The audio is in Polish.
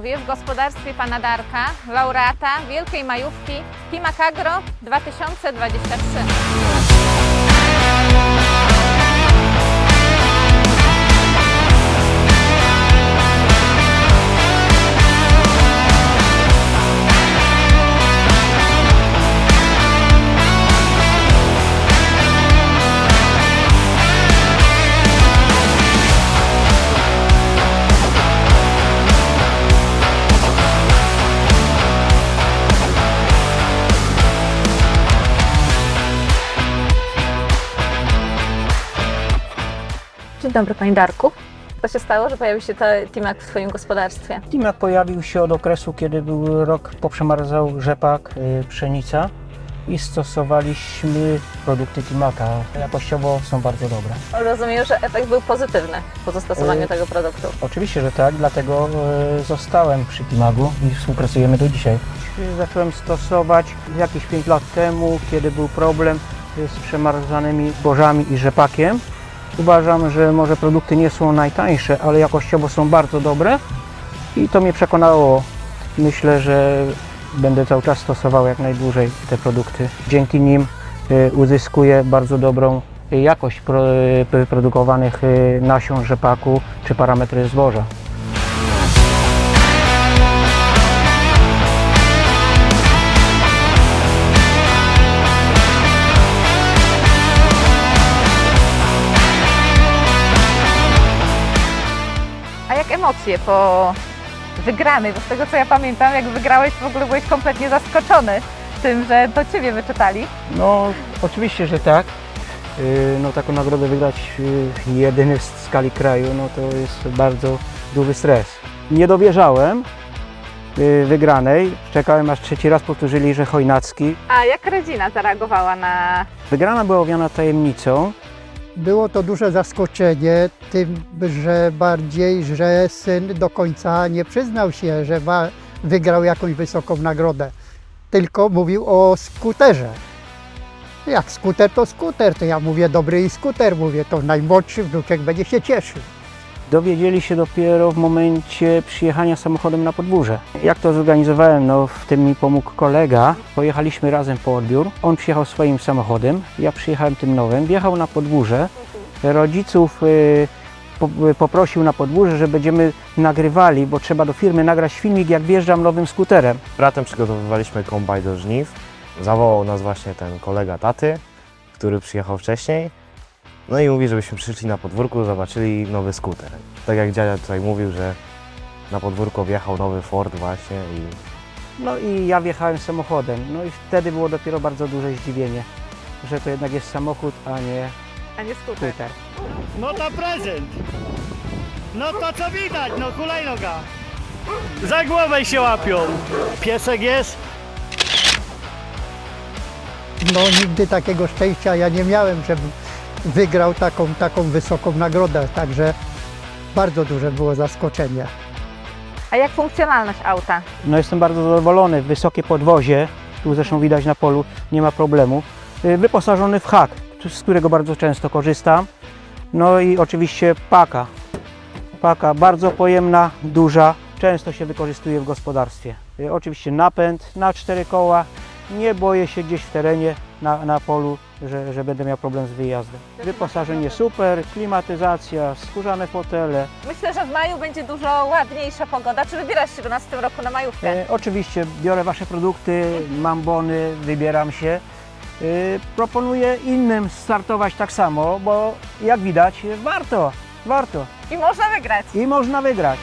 W gospodarstwie pana Darka, laureata Wielkiej Majówki Pimak Agro 2023. Dzień dobry panie Darku. Co się stało, że pojawił się Timak w swoim gospodarstwie? Timak pojawił się od okresu, kiedy był rok, poprzemarzał rzepak, y, pszenica i stosowaliśmy produkty Timaka. Jakościowo są bardzo dobre. Rozumiem, że efekt był pozytywny po zastosowaniu Y- tego produktu. Oczywiście, że tak, dlatego y, zostałem przy Timagu i współpracujemy do dzisiaj. Zacząłem stosować jakieś 5 lat temu, kiedy był problem z przemarzanymi bożami i rzepakiem. Uważam, że może produkty nie są najtańsze, ale jakościowo są bardzo dobre i to mnie przekonało. Myślę, że będę cały czas stosował jak najdłużej te produkty. Dzięki nim y, uzyskuję bardzo dobrą jakość y, produkowanych y, nasion rzepaku czy parametry zboża. Emocje po wygranej? Bo z tego co ja pamiętam, jak wygrałeś, w ogóle byłeś kompletnie zaskoczony tym, że to ciebie wyczetali. No, oczywiście, że tak. Y, No, taką nagrodę wygrać y, jedyny w skali kraju, no to jest bardzo duży stres. Nie dowierzałem y, wygranej. Czekałem aż trzeci raz powtórzyli, że Chojnacki. A jak rodzina zareagowała na Wygrana była owiana tajemnicą. Było to duże zaskoczenie, tym, że bardziej, że syn do końca nie przyznał się, że wygrał jakąś wysoką nagrodę, tylko mówił o skuterze. Jak skuter to skuter, to ja mówię dobry i skuter, mówię to najmłodszy wnuczek będzie się cieszył. Dowiedzieli się dopiero w momencie przyjechania samochodem na podwórze. Jak to zorganizowałem? No, w tym mi pomógł kolega. Pojechaliśmy razem po odbiór. On przyjechał swoim samochodem, ja przyjechałem tym nowym. Wjechał na podwórze. Rodziców y, y, poprosił na podwórze, że będziemy nagrywali, bo trzeba do firmy nagrać filmik, jak wjeżdżam nowym skuterem. Bratem przygotowywaliśmy kombaj do żniw. Zawołał nas właśnie ten kolega taty, który przyjechał wcześniej. No i mówi, żebyśmy przyszli na podwórku, zobaczyli nowy skuter. Tak jak dziadzia tutaj mówił, że na podwórko wjechał nowy Ford właśnie i No i ja wjechałem samochodem. No i wtedy było dopiero bardzo duże zdziwienie, że to jednak jest samochód, a nie a nie skuter? skuter. No to prezent. No to co widać, no hulajnoga. Za głowę się łapią. Piesek jest? No nigdy takiego szczęścia ja nie miałem, żebym wygrał taką, taką wysoką nagrodę, także bardzo duże było zaskoczenie. A jak funkcjonalność auta? No jestem bardzo zadowolony. Wysokie podwozie, tu zresztą widać na polu, nie ma problemu. Y, Wyposażony w hak, z którego bardzo często korzystam. No i oczywiście paka. Paka bardzo pojemna, duża, często się wykorzystuje w gospodarstwie. Y, Oczywiście napęd na cztery koła. Nie boję się gdzieś w terenie, na, na polu, że, że będę miał problem z wyjazdem. Wyposażenie super, klimatyzacja, skórzane fotele, Myślę, że w maju będzie dużo ładniejsza pogoda. Czy wybierasz się do nas w tym roku na majówkę? E, oczywiście biorę Wasze produkty, mam bony, wybieram się. E, proponuję innym startować tak samo, bo jak widać warto, warto I można wygrać. i można wygrać.